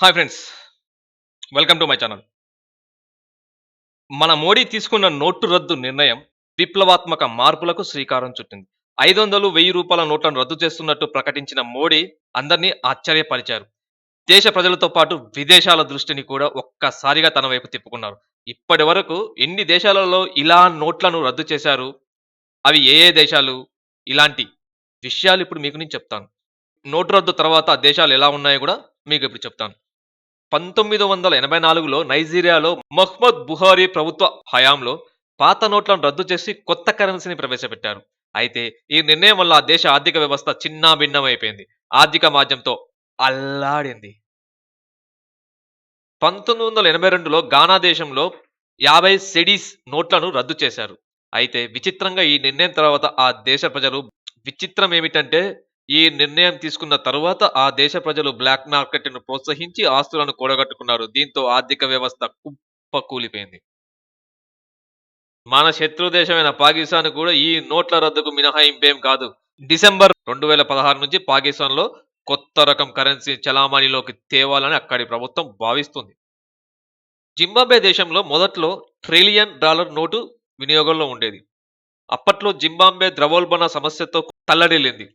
Hi friends welcome to my channel మన మోడీ తీసుకున్న note రద్దు నిర్ణయం విప్లవాత్మక మార్పులకు శ్రీకారం చుట్టింది. ఐదు వందలు వెయ్యి రూపాయల నోట్లను రద్దు చేస్తున్నట్టు ప్రకటించిన మోడీ అందరినీ ఆశ్చర్యపరిచారు. దేశ ప్రజలతో పాటు విదేశాల దృష్టిని కూడా ఒక్కసారిగా తన వైపు తిప్పుకున్నారు. ఇప్పటి వరకు ఎన్ని దేశాలలో ఇలా నోట్లను రద్దు చేశారు? అవి ఏ ఏ దేశాలు? ఇలాంటి విషయాలు ఇప్పుడు మీకు నేను చెప్తాను. నోటు రద్దు తర్వాత దేశాలు ఎలా ఉన్నాయో కూడా మీకు ఇప్పుడు చెప్తాను. పంతొమ్మిది వందల ఎనభై నాలుగులో నైజీరియాలో మహ్మద్ బుహారీ ప్రభుత్వ హయాంలో పాత నోట్లను రద్దు చేసి కొత్త కరెన్సీని ప్రవేశపెట్టారు. అయితే ఈ నిర్ణయం వల్ల ఆ దేశ ఆర్థిక వ్యవస్థ చిన్నాభిన్నమైపోయింది ఆర్థిక మాధ్యంతో అల్లాడింది. పంతొమ్మిది వందల ఎనభై రెండులో గానా దేశంలో యాభై సెడీస్ నోట్లను రద్దు చేశారు. అయితే విచిత్రంగా ఈ నిర్ణయం తర్వాత ఆ దేశ ప్రజలు విచిత్రం ఏమిటంటే ఈ నిర్ణయం తీసుకున్న తరువాత ఆ దేశ ప్రజలు బ్లాక్ మార్కెట్ను ప్రోత్సహించి ఆస్తులను కూడగట్టుకున్నారు. దీంతో ఆర్థిక వ్యవస్థ కుప్పకూలిపోయింది. మన శత్రు దేశమైన పాకిస్తాన్ కూడా ఈ నోట్ల రద్దుకు మినహాయింపేం కాదు. డిసెంబర్ రెండు వేల పదహారు నుంచి పాకిస్తాన్లో కొత్త రకం కరెన్సీ చలామణిలోకి తేవాలని అక్కడి ప్రభుత్వం భావిస్తుంది. జింబాబే దేశంలో మొదట్లో ట్రిలియన్ డాలర్ నోటు వినియోగంలో ఉండేది. అప్పట్లో జింబాబే ద్రవోల్బణ సమస్యతో తల్లడిల్లింది.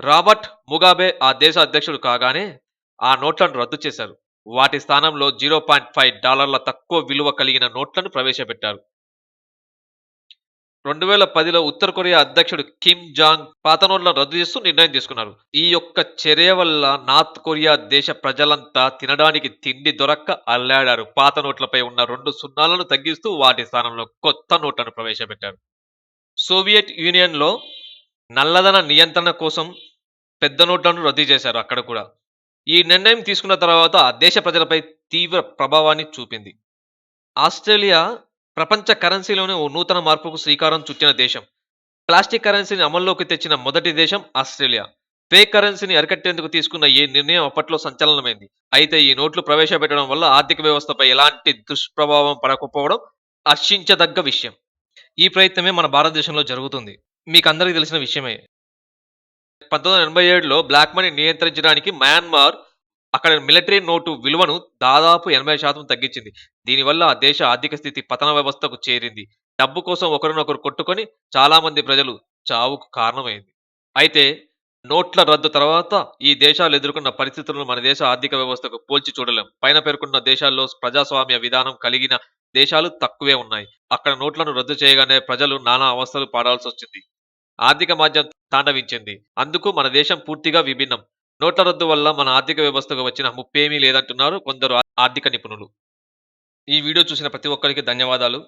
రాబర్ట్ ముగాబే ఆ దేశ అధ్యక్షుడు కాగానే ఆ నోట్లను రద్దు చేశారు. వాటి స్థానంలో జీరో పాయింట్ ఫైవ్ డాలర్ల తక్కువ విలువ కలిగిన నోట్లను ప్రవేశపెట్టారు. రెండు వేల పదిలో ఉత్తర కొరియా అధ్యక్షుడు కిమ్ జాంగ్ పాత నోట్లను రద్దు చేస్తూ నిర్ణయం తీసుకున్నారు. ఈ యొక్క చర్య వల్ల నార్త్ కొరియా దేశ ప్రజలంతా తినడానికి తిండి దొరక్క అల్లాడారు. పాత నోట్లపై ఉన్న రెండు సున్నాలను తగ్గిస్తూ వాటి స్థానంలో కొత్త నోట్లను ప్రవేశపెట్టారు. సోవియట్ యూనియన్లో నల్లధన నియంత్రణ కోసం పెద్ద నోట్లను రద్దు చేశారు అక్కడ కూడా. ఈ నిర్ణయం తీసుకున్న తర్వాత ఆ దేశ ప్రజలపై తీవ్ర ప్రభావాన్ని చూపింది. ఆస్ట్రేలియా ప్రపంచ కరెన్సీలోనే ఓ నూతన మార్పుకు శ్రీకారం చుట్టిన దేశం. ప్లాస్టిక్ కరెన్సీని అమల్లోకి తెచ్చిన మొదటి దేశం ఆస్ట్రేలియా. ఫేక్ కరెన్సీని అరికట్టేందుకు తీసుకున్న ఈ నిర్ణయం అప్పట్లో సంచలనమైంది. అయితే ఈ నోట్లు ప్రవేశపెట్టడం వల్ల ఆర్థిక వ్యవస్థపై ఎలాంటి దుష్ప్రభావం పడకపోవడం హర్షించదగ్గ విషయం. ఈ ప్రయత్నమే మన భారతదేశంలో జరుగుతుంది. మీకు అందరికీ తెలిసిన విషయమే. పంతొమ్మిది వందల ఎనభై ఏడులో బ్లాక్ మనీ నియంత్రించడానికి మయన్మార్ అక్కడ మిలిటరీ నోటు విలువను దాదాపు ఎనభై శాతం తగ్గించింది. దీనివల్ల ఆ దేశ ఆర్థిక స్థితి పతన వ్యవస్థకు చేరింది. డబ్బు కోసం ఒకరినొకరు కొట్టుకొని చాలా మంది ప్రజలు చావుకు కారణమైంది. అయితే నోట్ల రద్దు తర్వాత ఈ దేశాలు ఎదుర్కొన్న పరిస్థితులను మన దేశ ఆర్థిక వ్యవస్థకు పోల్చి చూడలేం. పైన పేర్కొన్న దేశాల్లో ప్రజాస్వామ్య విధానం కలిగిన దేశాలు తక్కువే ఉన్నాయి. అక్కడ నోట్లను రద్దు చేయగానే ప్రజలు నానా అవస్థలు పడాల్సి వచ్చింది ఆర్థిక మాధ్యం తాండవించింది. అందుకు మన దేశం పూర్తిగా విభిన్నం. నోట్ల రద్దు వల్ల మన ఆర్థిక వ్యవస్థకు వచ్చిన ముప్పేమీ లేదంటున్నారు కొందరు ఆర్థిక నిపుణులు. ఈ వీడియో చూసిన ప్రతి ఒక్కరికి ధన్యవాదాలు.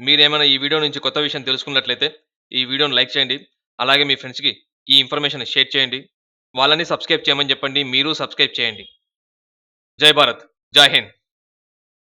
మీరేమైనా ఈ వీడియో నుంచి కొత్త విషయం తెలుసుకున్నట్లయితే ఈ వీడియోను లైక్ చేయండి. అలాగే మీ ఫ్రెండ్స్కి ఈ ఇన్ఫర్మేషన్ షేర్ చేయండి. వాళ్ళని సబ్స్క్రైబ్ చేయమని చెప్పండి. మీరు సబ్స్క్రైబ్ చేయండి. జై భారత్. జై హింద్.